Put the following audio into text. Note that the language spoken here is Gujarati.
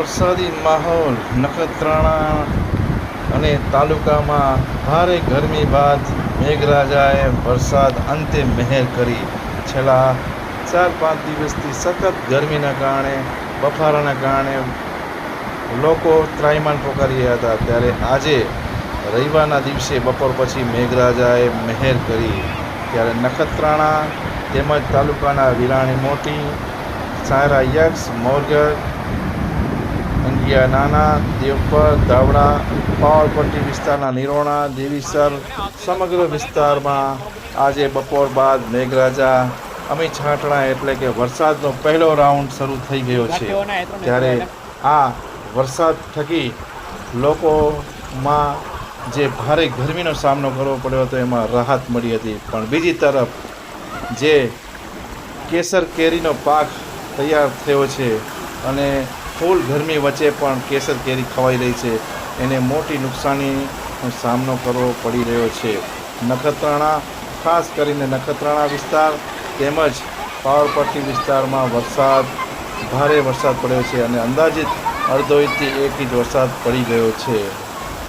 વરસાદી માહોલ, નખત્રાણા અને તાલુકામાં ભારે ગરમી બાદ મેઘરાજાએ વરસાદ અંતે મહેર કરી. છેલ્લા ચાર પાંચ દિવસથી સખત ગરમીના કારણે, બફારાના કારણે લોકો ત્રાયમાન પોકારી રહ્યા હતા. ત્યારે આજે રવિવારના દિવસે બપોર પછી મેઘરાજાએ મહેર કરી. ત્યારે નખત્રાણા તેમજ તાલુકાના વિરાણી મોટી, સાયરા યક્ષ, મોરગઢ નાના દેવપર ધાવડા પાવરપટ્ટી વિસ્તારના નિરોણા દેવીસર સમગ્ર વિસ્તારમાં આજે બપોર બાદ મેઘરાજા અમી છાંટણા એટલે કે વરસાદનો પહેલો રાઉન્ડ શરૂ થઈ ગયો છે. ત્યારે આ વરસાદ થકી લોકોમાં જે ભારે ગરમીનો સામનો કરવો પડ્યો હતો એમાં રાહત મળી હતી. પણ બીજી તરફ જે કેસર કેરીનો પાક તૈયાર થયો છે અને ફૂલ ગરમી વચ્ચે પણ કેસર કેરી ખવાઈ રહી છે. એને મોટી નુકસાનીનો સામનો કરવો પડી રહ્યો છે. નખત્રાણા, ખાસ કરીને નખત્રાણા વિસ્તાર તેમજ પાવરપટ્ટી વિસ્તારમાં વરસાદ, ભારે વરસાદ પડ્યો છે અને અંદાજિત અડધો ઇંચથી એક ઇંચ વરસાદ પડી ગયો છે.